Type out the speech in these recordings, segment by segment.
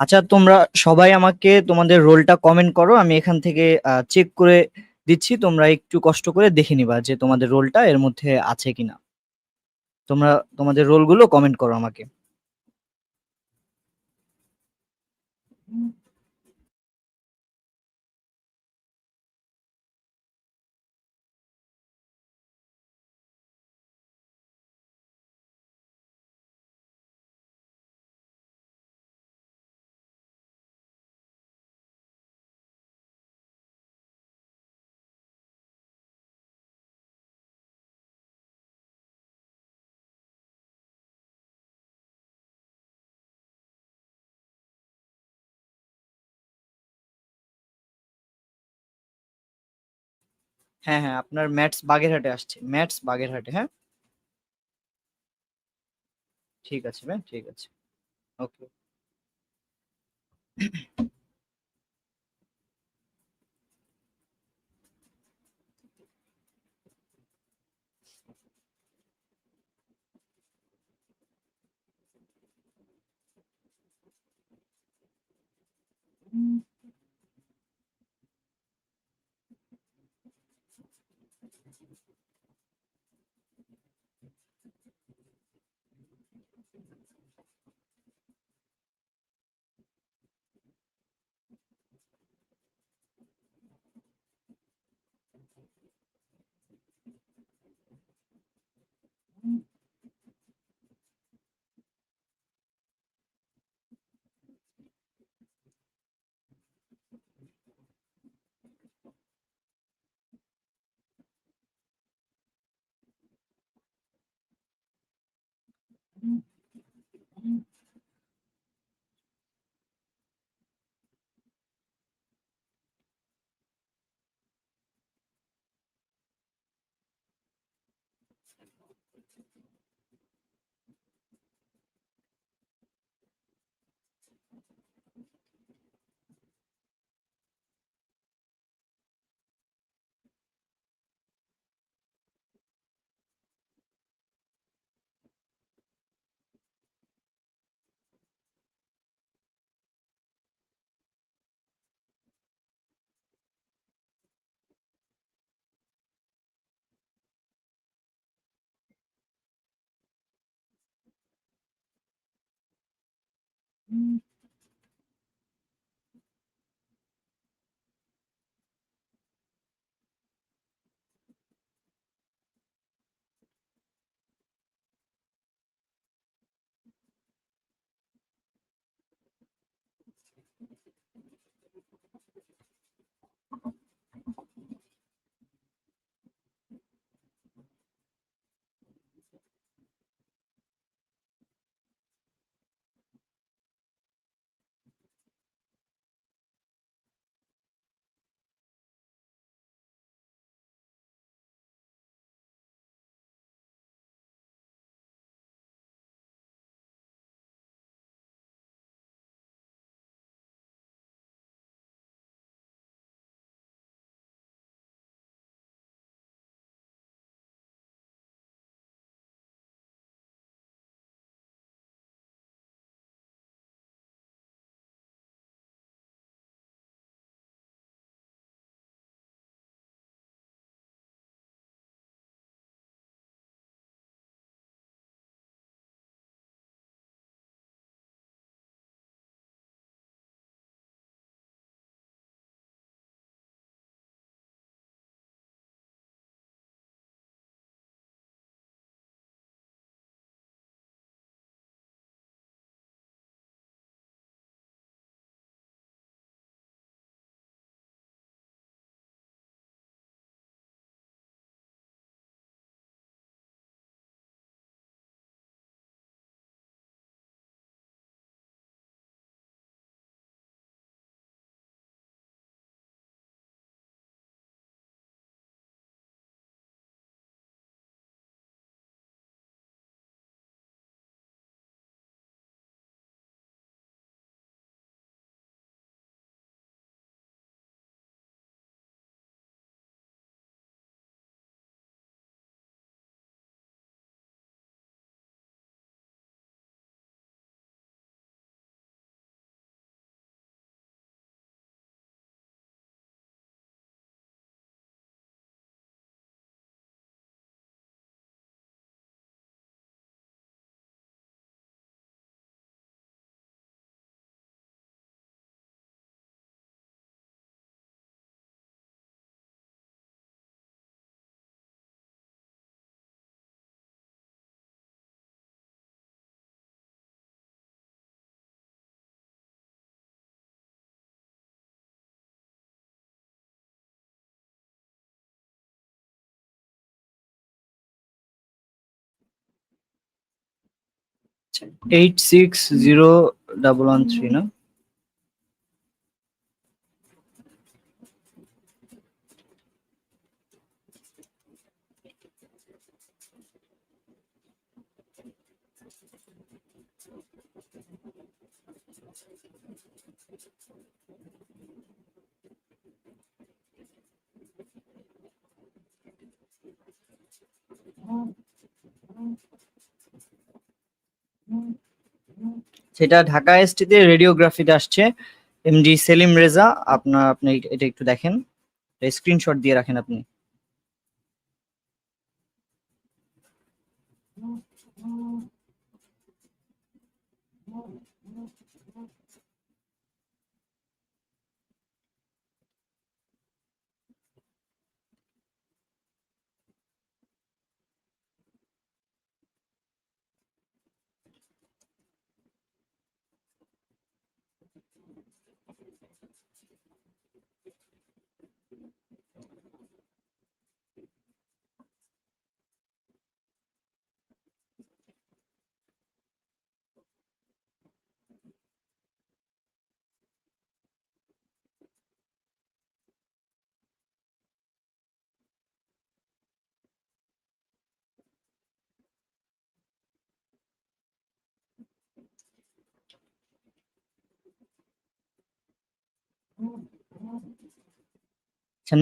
আচ্ছা তোমরা সবাই আমাকে তোমাদের রোলটা কমেন্ট করো, আমি এখান থেকে চেক করে দিচ্ছি, তোমরা একটু কষ্ট করে দেখে নিবা যে তোমাদের রোলটা এর মধ্যে আছে কিনা। তোমরা তোমাদের রোলগুলো কমেন্ট করো আমাকে। হ্যাঁ হ্যাঁ আপনার ম্যাটস বাগেরহাটে আসছে। ম্যাটস বাগেরহাটে হ্যাঁ? ঠিক আছে, ম্যাম, ঠিক আছে। Okay. Eight six zero double one three না? সেটা ঢাকা এসটিতে রেডিওগ্রাফিতে আসছে এমডি সেলিম রেজা আপনার আপনি এটা একটু দেখেন। স্ক্রিনশট দিয়ে রাখেন আপনি।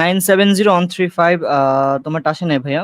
Nine seven zero one three five তোমার আসে নাই ভাইয়া?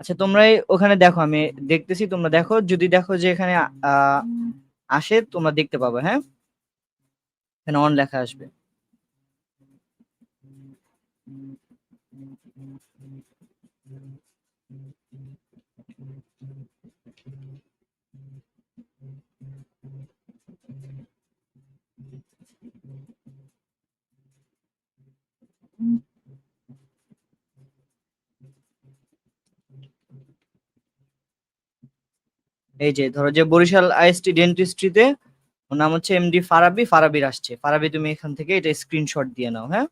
আচ্ছা তোমরা ওখানে দেখো, আমি দেখতেছি, তোমরা দেখো, যদি দেখো যে এখানে আসে, তোমরা দেখতে পাবে হ্যাঁ? এখানে অন লেখা আসবে। এই যে, ধরো যে বরিশাল আইএসটি ডেন্টিস্ট্রিতে ওর নাম হচ্ছে এমডি ফারাবি ফারাবির আসছে। ফারাবি তুমি এখান থেকে এটা স্ক্রিনশট দিয়ে নাও হ্যাঁ?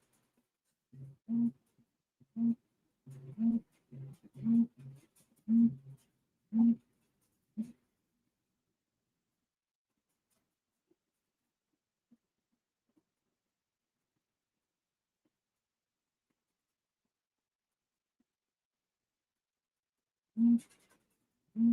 Mm-hmm.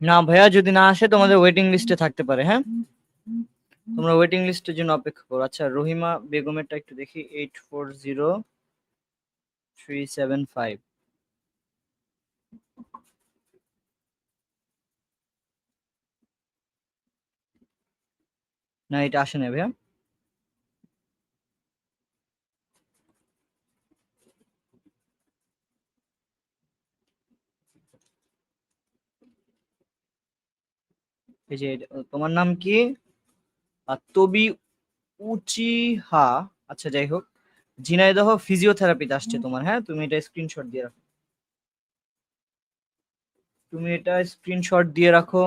না ভাইয়া, যদি না আসে তোমাদের ওয়েটিং লিস্টে থাকতে পারে হ্যাঁ? তোমরা ওয়েটিং লিস্টের জন্য অপেক্ষা করো। আচ্ছা রহিমা বেগমেরটা একটু দেখি। Eight four zero three seven five না, এটা আসে না ভাইয়া। এই যে তোমার নাম কি? Tobi Uchiha. আচ্ছা যাই হোক। ঝিনাইদহ ফিজিওথেরাপিতে আসছে তোমার হ্যাঁ? তুমি এটা স্ক্রিনশট দিয়ে রাখো। তুমি এটা স্ক্রিনশট দিয়ে রাখো।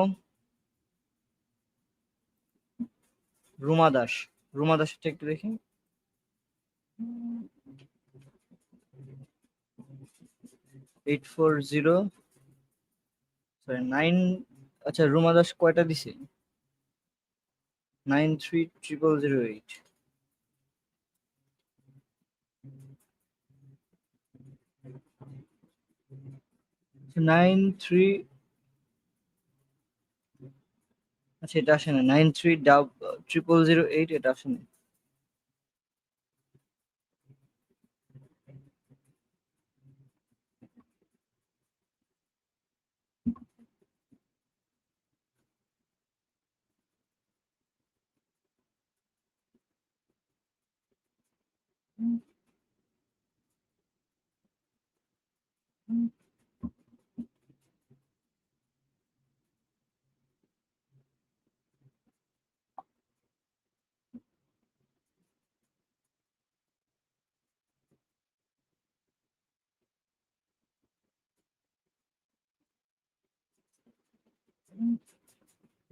রুমা দাস। রুমা দাসটা একটু দেখি। এইট ফোর জিরো নাইন আচ্ছা রুমা দাস কয়টা দিছে? Nine three triple zero eight. Nine three আচ্ছা এটা আসে না। Nine three dub triple zero eight এটা আসে না।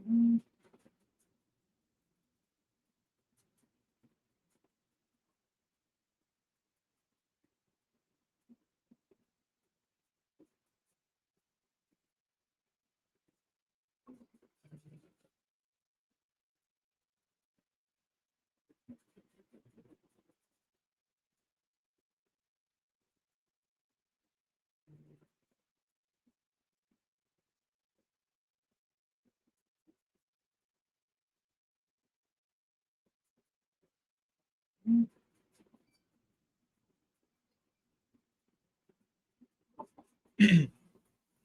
Mm-hmm.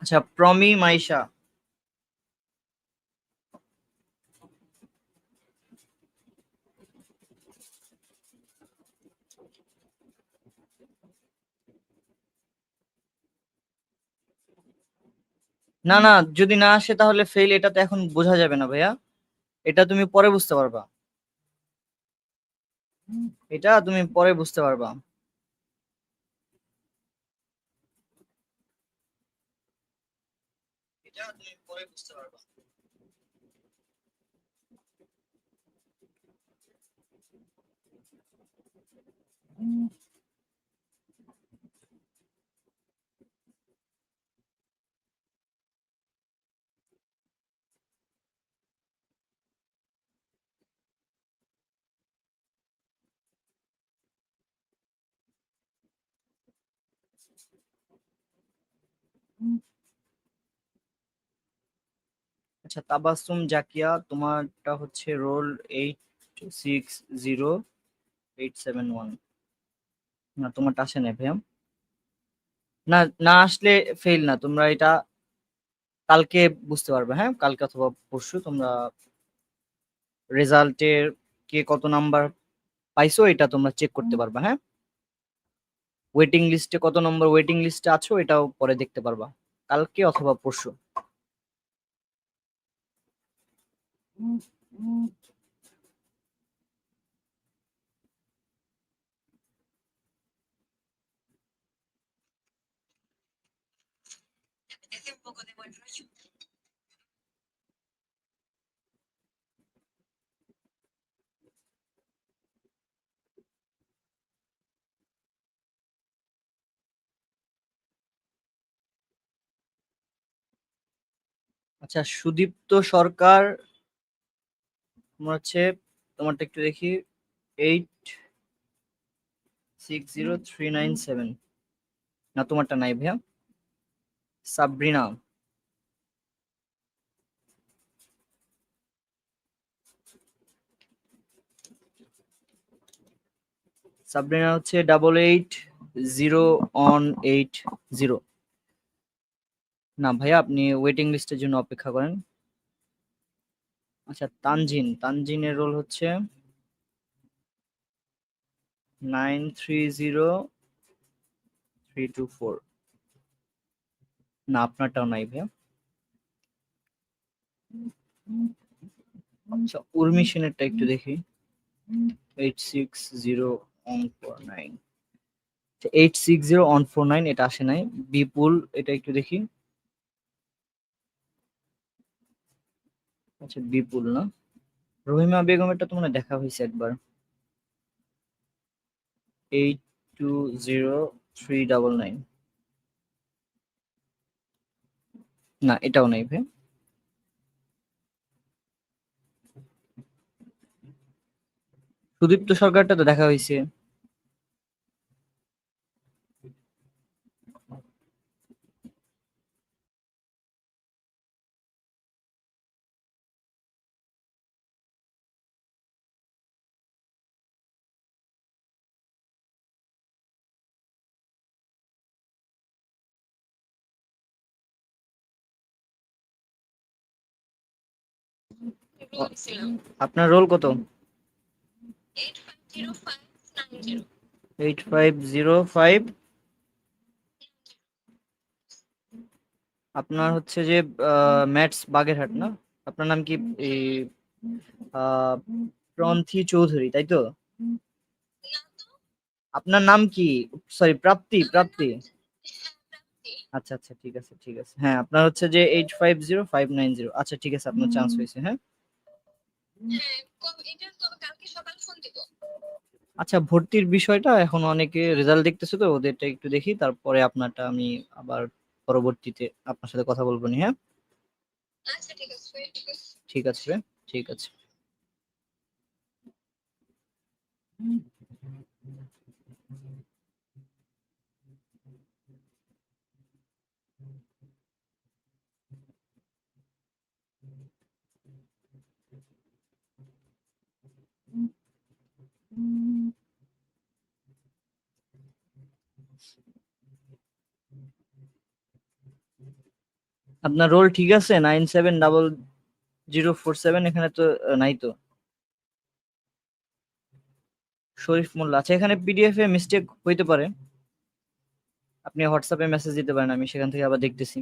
আচ্ছা প্রমি মাইশা। না না, যদি না আসে তাহলে ফেল এটা তো এখন বোঝা যাবে না ভাইয়া। এটা তুমি পরে বুঝতে পারবা। এটা তুমি পরে বুঝতে পারবা। এটা তুমি পারবা। আচ্ছা তাবাসুম জাকিয়া তোমারটা হচ্ছে roll eight six zero eight seven one না তোমারটা আসে না ভাইয়া। না না আসলে ফেল না তোমরা এটা কালকে বুঝতে পারবে হ্যাঁ? কালকে অথবা পরশু তোমরা রেজাল্টের কে কত নাম্বার পাইছো এটা তোমরা চেক করতে পারবে হ্যাঁ? ওয়েটিং লিস্টে কত নম্বর ওয়েটিং লিস্টে আছো এটাও পরে দেখতে পারবা। কালকে অথবা পরশু। আচ্ছা সুদীপ্ত সরকার, তোমার হচ্ছে, তোমারটা একটু দেখি eight six zero three nine seven না, তোমারটা নাই ভাইয়া। সাবরিনা। সাবরিনা হচ্ছে double eight zero one eight zero না ভাইয়া, আপনি ওয়েটিং লিস্টের জন্য অপেক্ষা করেন। আচ্ছা তানজিন। তানজিনের রোল হচ্ছে nine three zero three two four না, আপনারটাও নাই ভাইয়া। আচ্ছা উর্মি সেনেরটা একটু দেখি। Eight six zero one four nine eight six zero one four nine এটা আসে নাই। বিপুল, এটা একটু দেখি। আচ্ছা বিপুল না? রহিমা বেগমেরটা তো মনে দেখা হয়েছে একবার। Eight two zero three double nine না, এটাও নেই ভাই। সুদীপ্ত সরকারটা তো দেখা হয়েছে। আপনার রোল কত? এইট ফাইভ জিরো ফাইভ আপনার হচ্ছে যে ম্যাটস বাগেরহাট না? আপনার নাম কি? প্রন্থি চৌধুরী তাই তো? আপনার নাম কি? সরি প্রাপ্তি প্রাপ্তি। আচ্ছা আচ্ছা ঠিক আছে ঠিক আছে। হ্যাঁ আপনার হচ্ছে যে eight five zero five nine zero. আচ্ছা ঠিক আছে আপনার চান্স হয়েছে হ্যাঁ? আচ্ছা ভর্তির বিষয়টা এখন অনেকে রেজাল্ট দেখতেছে তো ওদেরটা একটু দেখি তারপরে আপনারটা আমি আবার পরবর্তীতে আপনার সাথে কথা বলব নি হ্যাঁ? ঠিক আছে রে ঠিক আছে। আপনার রোল ঠিক আছে? Nine seven double zero four seven এখানে তো নাই তো। শরীফ মোল্লা। আচ্ছা এখানে পিডিএফ এ মিস্টেক হইতে পারে। আপনি হোয়াটসঅ্যাপে মেসেজ দিতে পারেন, আমি সেখান থেকে আবার দেখতেছি।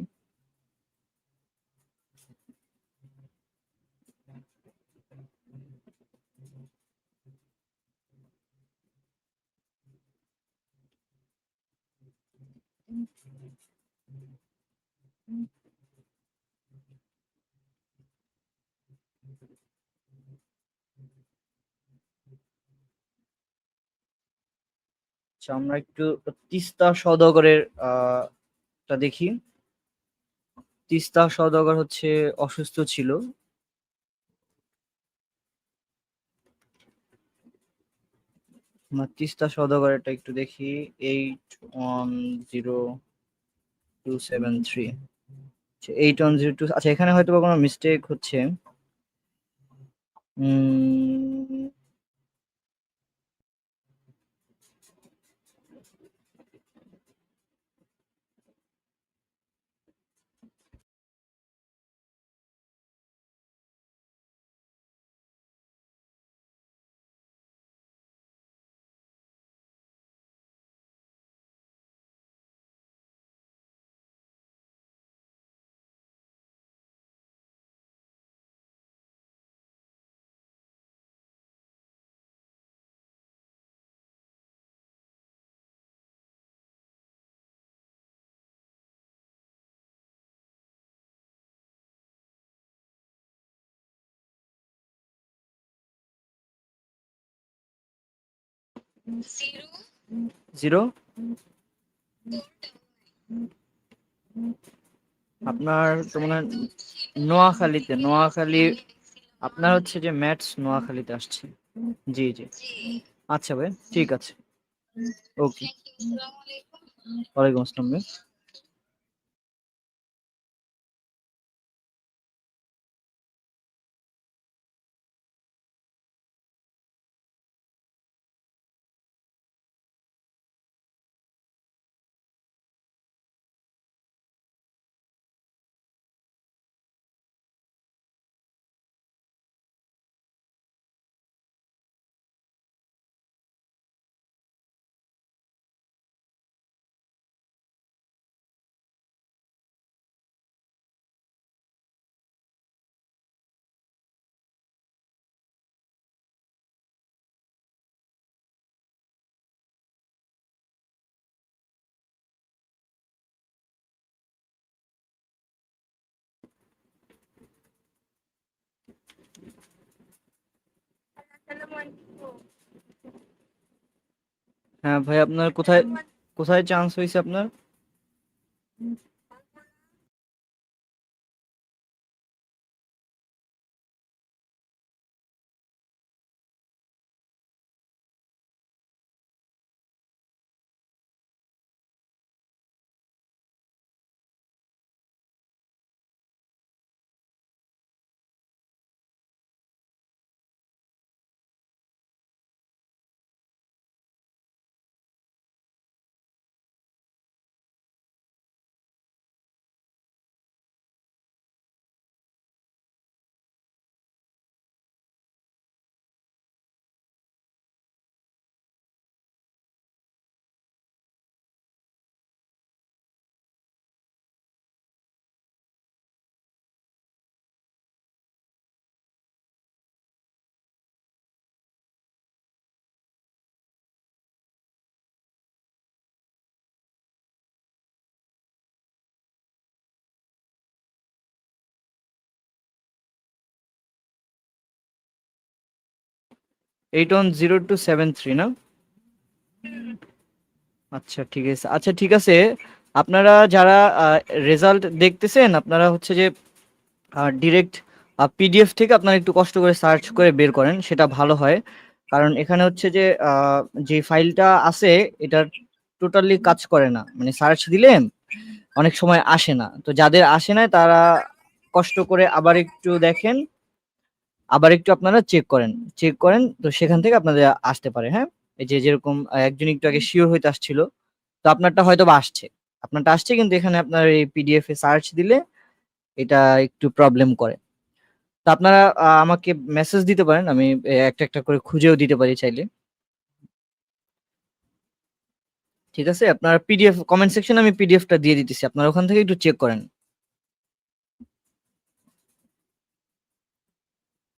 আচ্ছা আমরা একটু তিস্তা সওদাগরের, আহ, টা দেখি। তিস্তা সওদাগর হচ্ছে অসুস্থ ছিল। তিস্তা সওদাগরেরটা একটু দেখি। Eight one zero two seven three. Eight one zero two আচ্ছা এখানে হয়তো কোনো মিস্টেক হচ্ছে। উম জিরো আপনার তো মনে হয় নোয়াখালীতে নোয়াখালী আপনার হচ্ছে যে ম্যাটস নোয়াখালীতে আসছে। জি জি। আচ্ছা ভাই ঠিক আছে। ওকে ওয়ালাইকুম আসসালাম ভাই। হ্যাঁ ভাই আপনার কোথায় কোথায় চান্স হয়েছে আপনার? Eight one zero two seven three, না? আচ্ছা ঠিক আছে। আচ্ছা ঠিক আছে। আপনারা যারা রেজাল্ট দেখতেছেন, আপনারা হচ্ছে যে ডিরেক্ট পিডিএফ থেকে আপনারা একটু কষ্ট করে সার্চ করে বের করেন, সেটা ভালো হয়। কারণ এখানে হচ্ছে যে যে ফাইলটা আছে এটা টোটালি কাজ করে না। মানে সার্চ দিলে অনেক সময় আসে না। তো যাদের আসে না তারা কষ্ট করে আবার একটু দেখেন। আবার একটু আপনারা চেক করেন। চেক করেন, তো সেখান থেকে আপনাদের আসতে পারে হ্যাঁ? এই যে যেরকম একজন একটু আগে শিওর হইতে আসছিল, তো আপনারটা হয়তো বা আসছে। আপনারটা আসছে কিন্তু এখানে আপনার এই পিডিএফ এ সার্চ দিলে এটা একটু প্রবলেম করে। তো আপনারা আমাকে মেসেজ দিতে পারেন, আমি একটা একটা করে খুঁজেও দিতে পারি চাইলে। ঠিক আছে? আপনার পিডিএফ কমেন্ট সেকশনে আমি পিডিএফটা দিয়ে দিতেছি, আপনারা ওখান থেকে একটু চেক করেন।